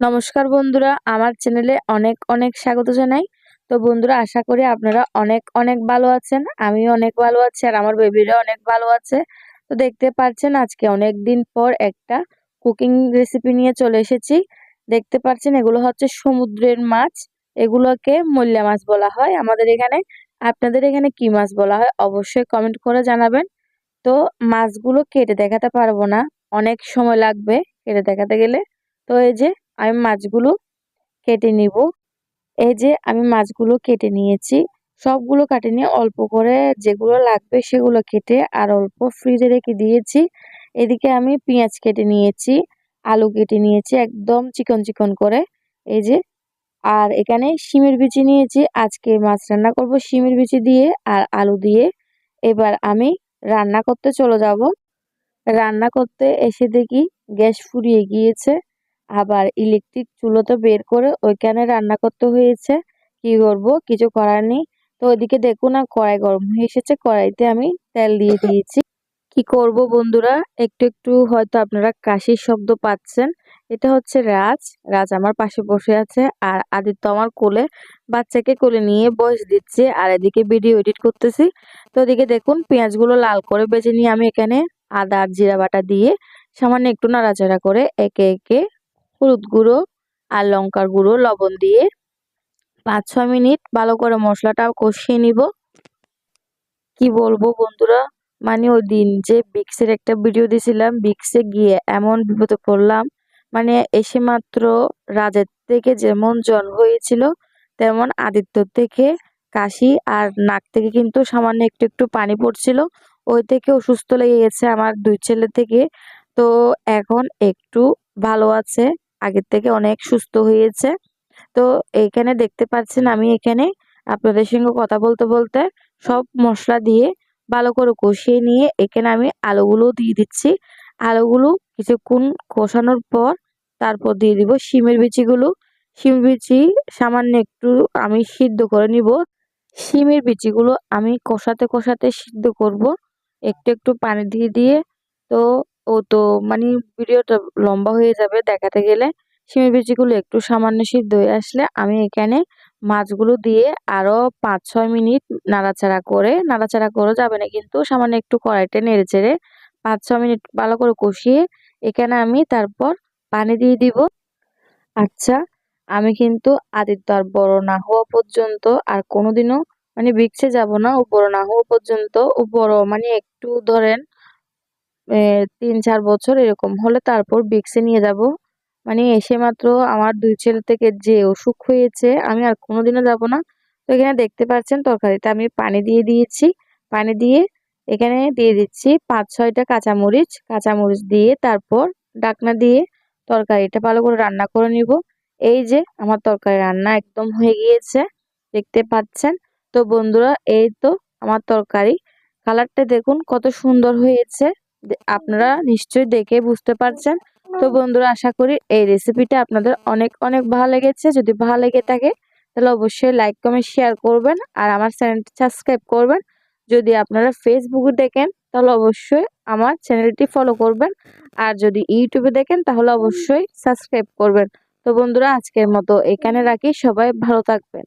নমস্কার বন্ধুরা, আমার চ্যানেলে অনেক অনেক স্বাগত জানাই। তো বন্ধুরা, আশা করি আপনারা অনেক অনেক ভালো আছেন আমি অনেক ভালো আছি আর আমার বেবিরা অনেক ভালো আছে। তো দেখতে পাচ্ছেন, আজকে অনেক দিন পর একটা কুকিং রেসিপি নিয়ে চলে এসেছি। দেখতে পাচ্ছেন, এগুলো হচ্ছে সমুদ্রের মাছ। এগুলোকে মল্লা মাছ বলা হয়। আমাদের এখানে, আপনাদের এখানে কি মাছ বলা হয় অবশ্যই কমেন্ট করে জানাবেন। তো মাছগুলো কেটে দেখাতে পারব না, অনেক সময় লাগবে কেটে দেখাতে গেলে। তো এই যে আমি মাছগুলো কেটে নিব। এই যে আমি মাছগুলো কেটে নিয়েছি। সবগুলো কাটে নিয়ে অল্প করে যেগুলো লাগবে সেগুলো কেটে আর অল্প ফ্রিজে রেখে দিয়েছি। এদিকে আমি পেঁয়াজ কেটে নিয়েছি, আলু কেটে নিয়েছি, একদম চিকন চিকন করে। এই যে, আর এখানে শিমের বিচি নিয়েছি। আজকে মাছ রান্না করব শিমের বিচি দিয়ে আর আলু দিয়ে। এবার আমি রান্না করতে চলে যাব। রান্না করতে এসে দেখি গ্যাস ফুরিয়ে গিয়েছে। আবার ইলেকট্রিক চুলো তো বের করে ওইখানে রান্না করতে হয়েছে। কি করব? কিছু করার নেই। তো ওইদিকে দেখুন না কড়াই গরম হয়ে এসেছে। কড়াইতে আমি তেল দিয়ে দিয়েছি। কি করব বন্ধুরা? একটু একটু হয়তো আপনারা কাশির শব্দ পাচ্ছেন। এটা হচ্ছে রাজ। রাজ আমার পাশে বসে আছে। আর আদিত্য আমার কোলে বাচ্চাকে কোলে নিয়ে বয়স দিচ্ছে। আর এদিকে ভিডিও এডিট করতেছি। তো ওদিকে দেখুন, পেঁয়াজগুলো লাল করে বেছে নিয়ে আমি এখানে আদা আর জিরা বাটা দিয়ে সামান্য একটু নাড়াচাড়া করে একে একে হলুদ গুঁড়ো আর লঙ্কার গুঁড়ো, লবণ দিয়ে পাঁচ ছ মিনিট ভালো করে মশলাটা কষিয়ে নিব। কি বলব বন্ধুরা? মানে ওই দিন যে বিক্সের একটা ভিডিও দিয়েছিলাম বিক্সে গিয়ে এমন বিপদে পড়লাম মানে এসে মাত্র রাজের থেকে যেমন জন হয়েছিল, তেমন আদিত্য থেকে কাশি আর নাক থেকে কিন্তু সামান্য একটু একটু পানি পড়ছিল। ওই থেকে অসুস্থ লেগে গেছে আমার দুই ছেলে থেকে। তো এখন একটু ভালো আছে। আগের থেকে অনেক সুস্থ হয়েছে। তো এখানে দেখতে পাচ্ছেন আমি এখানে আপনাদের সঙ্গে কথা বলতে বলতে সব মশলা দিয়ে ভালো করে কষিয়ে নিয়ে এখানে আমি আলুগুলো দিয়ে দিচ্ছি। আলুগুলো কিছুক্ষণ কষানোর পর তারপর দিয়ে দিব শিমের বিচিগুলো। শিম বিচি সামান্য একটু আমি সিদ্ধ করে নিব। শিমের বিচিগুলো আমি কষাতে কষাতে সিদ্ধ করব। একটু একটু পানি দিয়ে দিয়ে। তো ও তো মানে ভিডিওটা লম্বা হয়ে যাবে দেখাতে গেলে। শিমের বিচিগুলো একটু সামান্য সিদ্ধ হয়ে আসলে আমি এখানে মাছগুলো দিয়ে আরও পাঁচ ছয় মিনিট নাড়াচাড়া করে নাড়াচাড়া করে যাবে না কিন্তু সামান্য একটু কড়াইতে নেড়ে চেড়ে পাঁচ ছ মিনিট ভালো করে কষিয়ে এখানে আমি তারপর পানি দিয়ে দিব। আচ্ছা আমি কিন্তু আদিত্য আর বড় না হওয়া পর্যন্ত আর কোনোদিনও মানে বিকছে যাব না। ও বড় না হওয়া পর্যন্ত ও বড় মানে একটু ধরেন তিন, চার বছর এরকম। হলে তারপর বিক্সে নিয়ে যাব। মানে এসে মাত্র আমার দুই ছেলে থেকে যে অসুখ হয়েছে, আমি আর কোনোদিনও যাব না। তো এখানে দেখতে পাচ্ছেন তরকারিতে আমি পানি দিয়ে দিয়েছি। পানি দিয়ে এখানে দিয়ে দিচ্ছি পাঁচ, ছয়টা কাঁচামরিচ। কাঁচামরিচ দিয়ে তারপর ডাকনা দিয়ে তরকারিটা ভালো করে রান্না করে নিব। এই যে আমার তরকারি রান্না একদম হয়ে গিয়েছে, দেখতে পাচ্ছেন? তো বন্ধুরা, এই তো আমার তরকারি। কালারটা দেখুন কত সুন্দর হয়েছে। আপনারা নিশ্চয়ই দেখে বুঝতে পারছেন। তো বন্ধুরা, আশা করি এই রেসিপিটা আপনাদের অনেক অনেক ভালো লেগেছে। যদি ভালো লেগে থাকে, তাহলে অবশ্যই লাইক কমেন্ট শেয়ার করবেন আর আমার চ্যানেলটি সাবস্ক্রাইব করবেন। যদি আপনারা ফেসবুকে দেখেন, তাহলে অবশ্যই আমার চ্যানেলটি ফলো করবেন। আর যদি ইউটিউবে দেখেন, তাহলে অবশ্যই সাবস্ক্রাইব করবেন। তো বন্ধুরা, আজকের মতো এখানে রাখি। সবাই ভালো থাকবেন।